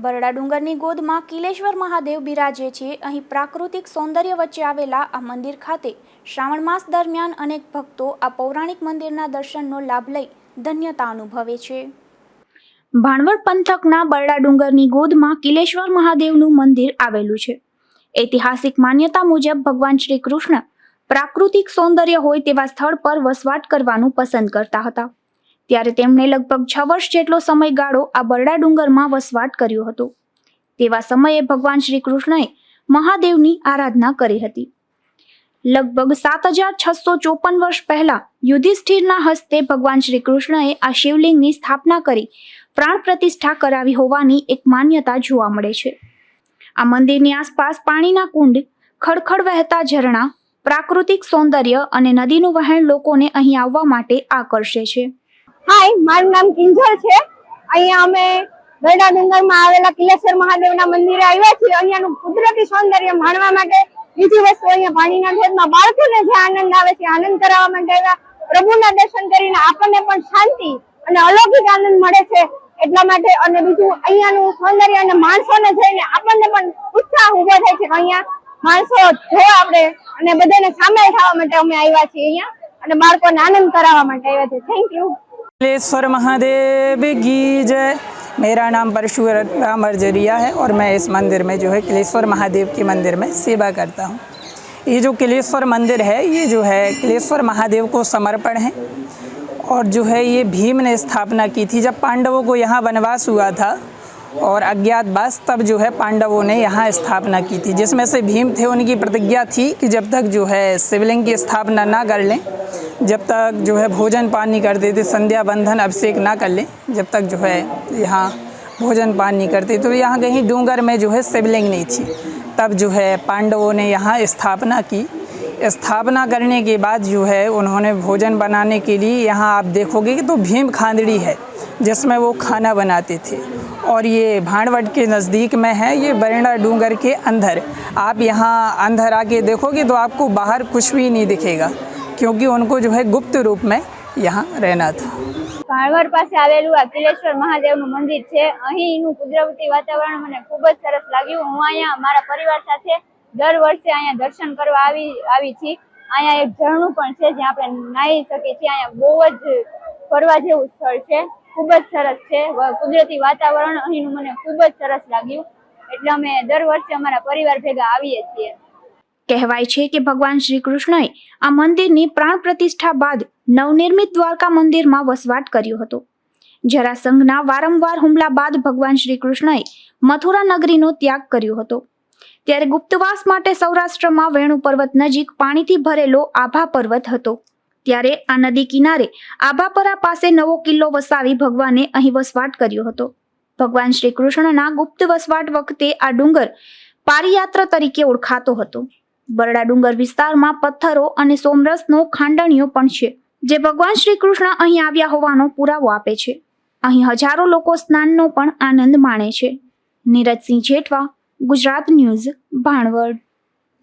બરડા ડુંગરની ગોદમાં કિલેશ્વર મહાદેવ બિરાજે છે. અહીં પ્રાકૃતિક સૌંદર્ય વચ્ચે આવેલા આ મંદિર ખાતે શ્રાવણ માસ દરમિયાન અનેક ભક્તો આ પૌરાણિક મંદિરના દર્શનનો લાભ લઈ ધન્યતા અનુભવે છે. ભાણવડ પંથકના બરડા ડુંગરની ગોદમાં કિલેશ્વર મહાદેવનું મંદિર આવેલું છે. ઐતિહાસિક માન્યતા મુજબ ભગવાન શ્રી કૃષ્ણ પ્રાકૃતિક સૌંદર્ય હોય તેવા સ્થળ પર વસવાટ કરવાનું પસંદ કરતા હતા. ત્યારે તેમણે લગભગ છ વર્ષ જેટલો સમયગાળો આ બરડા ડુંગરમાં વસવાટ કર્યો હતો. તેવા સમયે ભગવાન શ્રી કૃષ્ણએ મહાદેવની આરાધના કરી હતી. લગભગ સાત હજાર છસો ચોપન વર્ષ પહેલા યુધિષ્ઠિરના હસ્તે ભગવાન શ્રી કૃષ્ણએ આ શિવલિંગની સ્થાપના કરી પ્રાણ પ્રતિષ્ઠા કરાવી હોવાની એક માન્યતા જોવા મળે છે. આ મંદિરની આસપાસ પાણીના કુંડ, ખડખડ વહેતા ઝરણા, પ્રાકૃતિક સૌંદર્ય અને નદીનું વહેણ લોકોને અહીં આવવા માટે આકર્ષે છે. હાય મારું નામ કિંજલ છે. અહીંયા અમે ગરડા ડુંગરમાં આવેલા કિલેશ્વર મહાદેવના મંદિરે આવ્યા છીએ. અહીંયાનું કુદરતી સૌંદર્ય માણવા માટે બીજી વસ્તુ અહીંયા પાણીના ધોધમાં બાળકોને જે આનંદ આવે છે, આનંદ કરાવવા માટે આવ્યા. પ્રભુના દર્શન કરીને આપણને પણ શાંતિ અને અલૌકિક આનંદ મળે છે. એટલા માટે અને બીજું અહીંયાનું સૌંદર્ય અને માણસોને જોઈને આપણને પણ ઉત્સાહ ઊભો થાય છે અહીંયા માણસો જોવા આપણે અને બધાને સામેલ થવા માટે અમે આવ્યા છીએ અહીંયા અને બાળકોને આનંદ કરાવવા માટે આવ્યા છે થેન્ક યુ कलेश्वर महादेव की जय। मेरा नाम परशुराम अर्जरिया है और मैं इस मंदिर में जो है कलेश्वर महादेव के मंदिर में सेवा करता हूँ। ये जो कलेश्वर मंदिर है, ये जो है कलेश्वर महादेव को समर्पण है और जो है ये भीम ने स्थापना की थी। जब पांडवों को यहाँ वनवास हुआ था और अज्ञातवास तब जो है पांडवों ने यहाँ स्थापना की थी। जिसमें से भीम थे, उनकी प्रतिज्ञा थी कि जब तक जो है शिवलिंग की स्थापना ना कर लें जब तक जो है भोजन पान नहीं करते थे, संध्या बंधन अभिषेक ना कर लें, जब तक जो है यहाँ भोजन पान नहीं करते। तो यहाँ कहीं डूंगर में जो है शिवलिंग नहीं थी। तब जो है पांडवों ने यहाँ स्थापना की। स्थापना करने के बाद जो है उन्होंने भोजन बनाने के लिए यहाँ आप देखोगे कि तो भीम खांदड़ी है, जिसमें वो खाना बनाते थे। और ये भाणवट के नज़दीक में है, ये बरना डूंगर के अंदर। आप यहाँ अंदर आके देखोगे तो आपको बाहर कुछ भी नहीं दिखेगा। क्योंकि उनको जो है गुप्त रूप में यहाँ रहना था ભાણવડ પાસે આવેલું આ કિલેશ્વર મહાદેવનું મંદિર છે અહીંનું કુદરતી વાતાવરણ મને ખૂબ જ સરસ લાગ્યું હું અહીંયા મારા પરિવાર સાથે દર વર્ષે અહીંયા દર્શન કરવા આવી આવી છી અહીંયા એક ઝરણું પણ છે જ્યાં આપણે નાહી શકીએ છીએ અહીંયા બહુ જ ફરવા જેવું સ્થળ છે ખૂબ જ સરસ છે વ- કુદરતી વાતાવરણ અહીંનું મને ખૂબ જ સરસ લાગ્યું એટલે અમે દર વર્ષે અમારા પરિવાર ભેગા આવીએ છીએ કહેવાય છે કે ભગવાન શ્રી કૃષ્ણએ આ મંદિરની પ્રાણ પ્રતિષ્ઠા બાદ નવનિર્મિત દ્વારકા મંદિરમાં વસવાટ કર્યો હતો. જરાસંઘના વારંવાર હુમલા બાદ ભગવાન શ્રી કૃષ્ણએ મથુરા નગરીનો ત્યાગ કર્યો હતો. ત્યારે ગુપ્તવાસ માટે સૌરાષ્ટ્રમાં વેણુ પર્વત નજીક પાણીથી ભરેલો આભા પર્વત હતો. ત્યારે આ નદી કિનારે આભાપરા પાસે નવો કિલ્લો વસાવી ભગવાને અહીં વસવાટ કર્યો હતો. ભગવાન શ્રી કૃષ્ણના ગુપ્ત વસવાટ વખતે આ ડુંગર પારિયાત્ર તરીકે ઓળખાતો હતો. બરડા ડુંગર વિસ્તારમાં પથ્થરો અને સોમરસનો ખાંડણીઓ પણ છે, જે ભગવાન શ્રી કૃષ્ણ અહીં આવ્યા હોવાનો પુરાવો આપે છે. અહીં હજારો લોકો સ્નાનનો પણ આનંદ માણે છે. નીરજસિંહ જેઠવા, ગુજરાત ન્યૂઝ, ભાણવડ.